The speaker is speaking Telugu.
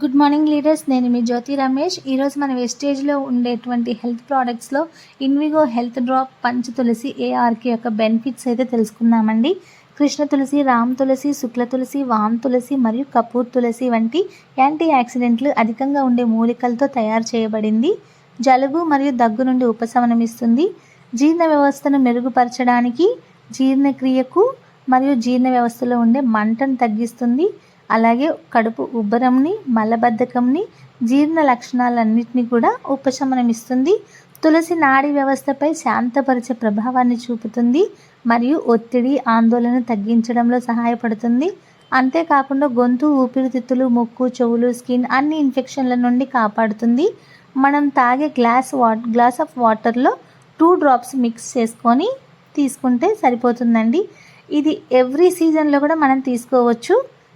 గుడ్ మార్నింగ్ లీడర్స్ నేను మీ జ్యోతి రమేష్. ఈరోజు మన వెస్టేజ్లో ఉండేటువంటి health ప్రోడక్ట్స్లో Invigo health drop Panch Tulsi ARK యొక్క బెనిఫిట్స్ అయితే తెలుసుకుందామండి. కృష్ణ తులసి రామ్ తులసి శుక్ల తులసి వామ్ తులసి మరియు కపూర్ తులసి వంటి యాంటీ యాక్సిడెంట్లు అధికంగా ఉండే మూలికలతో తయారు చేయబడింది. జలుబు మరియు దగ్గు నుండి ఉపశమనమిస్తుంది జీర్ణ వ్యవస్థను మెరుగుపరచడానికి జీర్ణక్రియకు మరియు జీర్ణ వ్యవస్థలో ఉండే మంటను తగ్గిస్తుంది. అలాగే కడుపు ఉబ్బరంని మలబద్ధకంని జీర్ణ లక్షణాలన్నింటినీ కూడా ఉపశమనమిస్తుంది. తులసి నాడీ వ్యవస్థపై శాంతపరిచే ప్రభావాన్ని చూపుతుంది మరియు ఒత్తిడి ఆందోళన తగ్గించడంలో సహాయపడుతుంది. అంతేకాకుండా గొంతు ఊపిరితిత్తులు ముక్కు చెవులు స్కిన్ అన్ని ఇన్ఫెక్షన్ల నుండి కాపాడుతుంది. మనం తాగే గ్లాస్ వాట్ గ్లాస్ ఆఫ్ వాటర్లో టూ డ్రాప్స్ మిక్స్ చేసుకొని తీసుకుంటే సరిపోతుందండి. ఇది ఎవ్రీ సీజన్లో కూడా మనం తీసుకోవచ్చు.